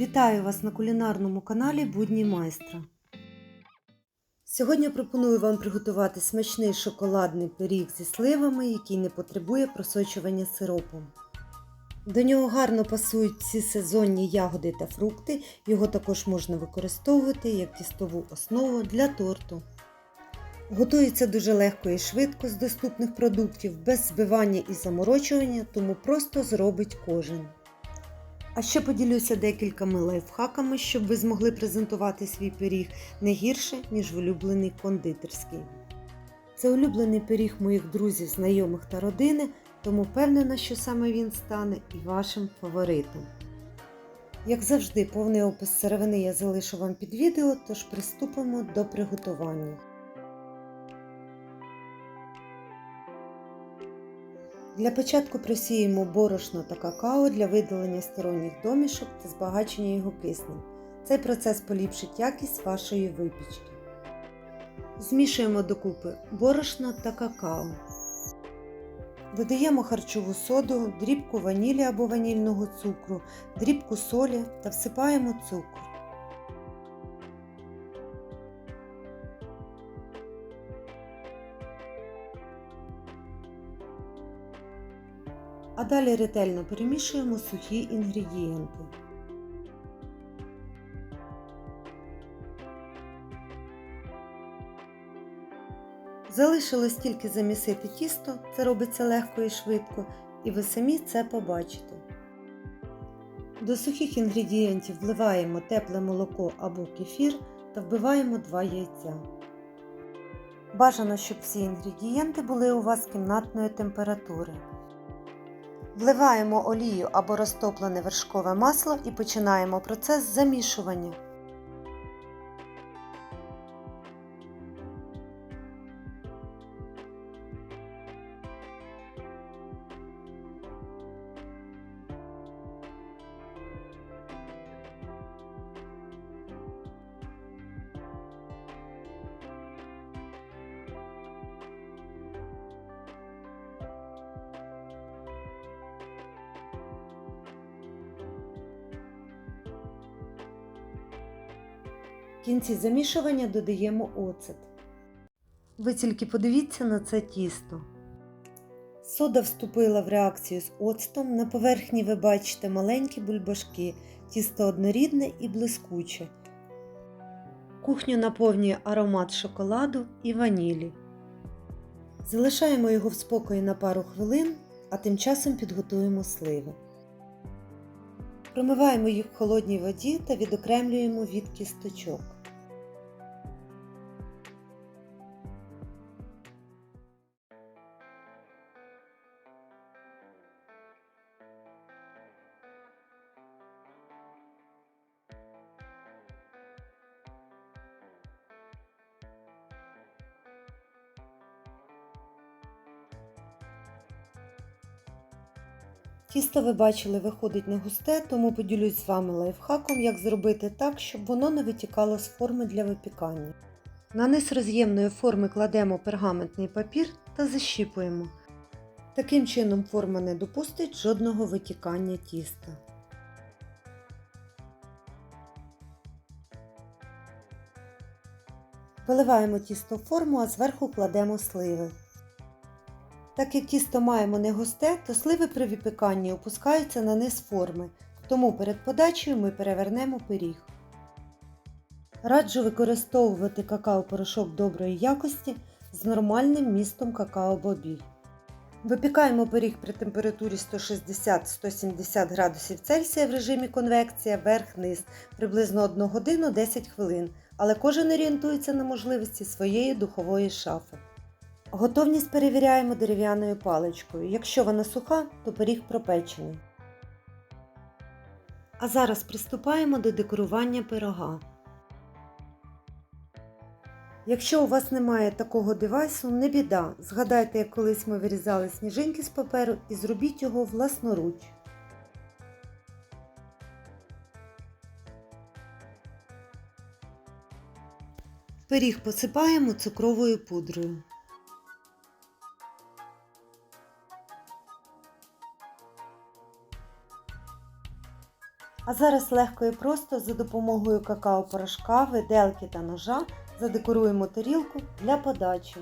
Вітаю вас на кулінарному каналі Будні майстра. Сьогодні пропоную вам приготувати смачний шоколадний пиріг зі сливами, який не потребує просочування сиропом. До нього гарно пасують всі сезонні ягоди та фрукти, його також можна використовувати як тістову основу для торту. Готується дуже легко і швидко з доступних продуктів, без збивання і заморочування, тому просто зробить кожен. А ще поділюся декількома лайфхаками, щоб ви змогли презентувати свій пиріг не гірше, ніж улюблений кондитерський. Це улюблений пиріг моїх друзів, знайомих та родини, тому впевнена, що саме він стане і вашим фаворитом. Як завжди, повний опис сировини я залишу вам під відео, тож приступимо до приготування. Для початку просіємо борошно та какао для видалення сторонніх домішок та збагачення його киснем. Цей процес поліпшить якість вашої випічки. Змішуємо докупи борошно та какао. Додаємо харчову соду, дрібку ванілі або ванільного цукру, дрібку солі та всипаємо цукор. А далі ретельно перемішуємо сухі інгредієнти. Залишилось тільки замісити тісто, це робиться легко і швидко, і ви самі це побачите. До сухих інгредієнтів вливаємо тепле молоко або кефір та вбиваємо 2 яйця. Бажано, щоб всі інгредієнти були у вас кімнатної температури. Вливаємо олію або розтоплене вершкове масло і починаємо процес замішування. Кінці замішування додаємо оцет. Ви тільки подивіться на це тісто. Сода вступила в реакцію з оцтом. На поверхні ви бачите маленькі бульбашки, тісто однорідне і блискуче. Кухню наповнює аромат шоколаду і ванілі. Залишаємо його в спокої на пару хвилин, а тим часом підготуємо сливи. Промиваємо їх в холодній воді та відокремлюємо від кісточок. Тісто ви бачили виходить не густе, тому поділюсь з вами лайфхаком, як зробити так, щоб воно не витікало з форми для випікання. На низ роз'ємної форми кладемо пергаментний папір та защіпуємо. Таким чином форма не допустить жодного витікання тіста. Виливаємо тісто в форму, а зверху кладемо сливи. Так як тісто маємо не густе, то сливи при випіканні опускаються на низ форми, тому перед подачею ми перевернемо пиріг. Раджу використовувати какао-порошок доброї якості з нормальним містом какао-бобів. Випікаємо пиріг при температурі 160-170 градусів Цельсія в режимі конвекція верх-низ приблизно 1 годину 10 хвилин, але кожен орієнтується на можливості своєї духової шафи. Готовність перевіряємо дерев'яною паличкою. Якщо вона суха, то пиріг пропечений. А зараз приступаємо до декорування пирога. Якщо у вас немає такого девайсу, не біда. Згадайте, як колись ми вирізали сніжинки з паперу і зробіть його власноруч. Пиріг посипаємо цукровою пудрою. А зараз легко і просто за допомогою какао-порошка, виделки та ножа задекоруємо тарілку для подачі.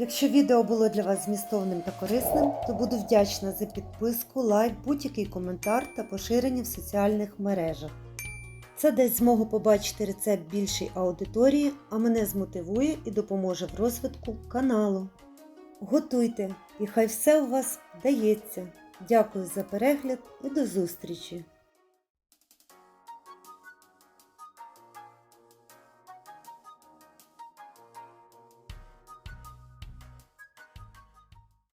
Якщо відео було для вас змістовним та корисним, то буду вдячна за підписку, лайк, будь-який коментар та поширення в соціальних мережах. Це дасть змогу побачити рецепт більшій аудиторії, а мене змотивує і допоможе в розвитку каналу. Готуйте, і хай все у вас вдається. Дякую за перегляд і до зустрічі!